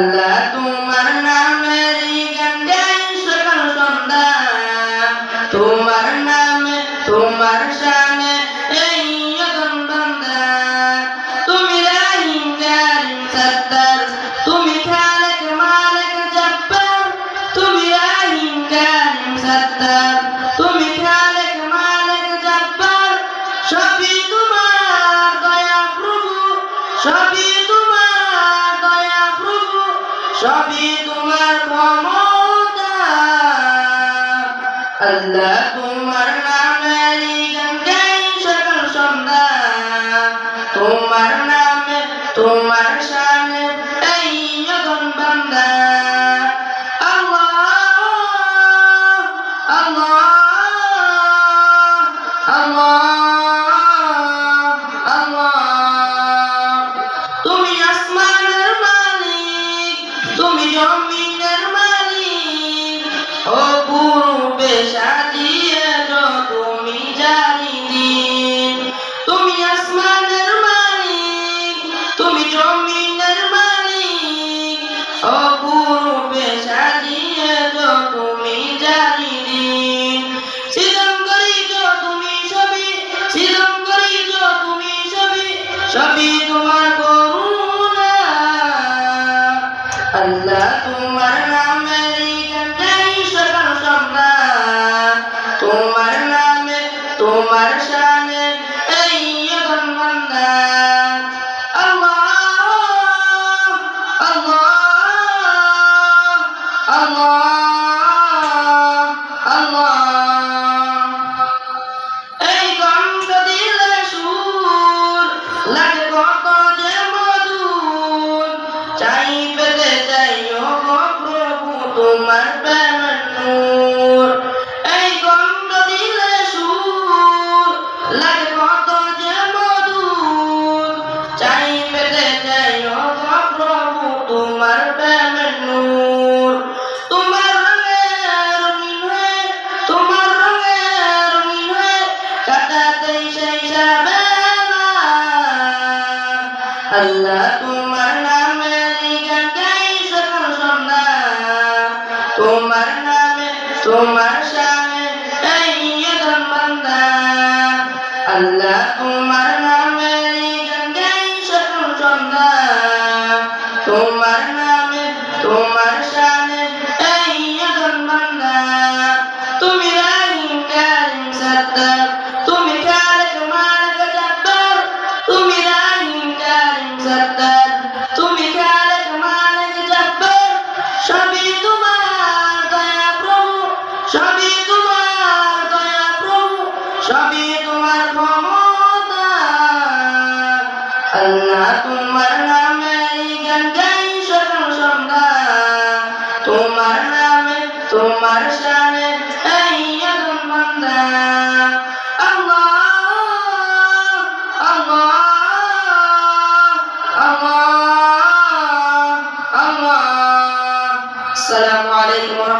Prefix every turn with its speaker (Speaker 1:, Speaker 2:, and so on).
Speaker 1: আল্লাহ তোমার নামের গান্ডে সকাল সন্ধ্যা। তোমার নামে, তোমার সামনে এই বন্দা তুমি রাহিঙ্গার সত্তার তুমি খালেক মালেক জব্বার। তুমি রাহিঙ্গার সত্তার তুমি খালেক মালেক জব্বার। সবই তোমার দয়া প্রভু, সবই সবই তোমার মমতা। আল্লাহ তোমার নামের গান গাই সকাল সন্ধ্যা। তোমার নামে তোমার তোমার শানে তোমার প্রেমের নূর। আল্লাহ তোমার নামে গাই সকল সন্না তোমার নামে তোমার সামনে এইয়তন বান্দা আল্লাহ তোমার নামে গাই সকল সন্না তোমার নামে তোমার সামনে তোমার শানে আইয়াদুল বান্দা আল্লাহ আল্লাহ আল্লাহ আল্লাহ। আসসালামু আলাইকুম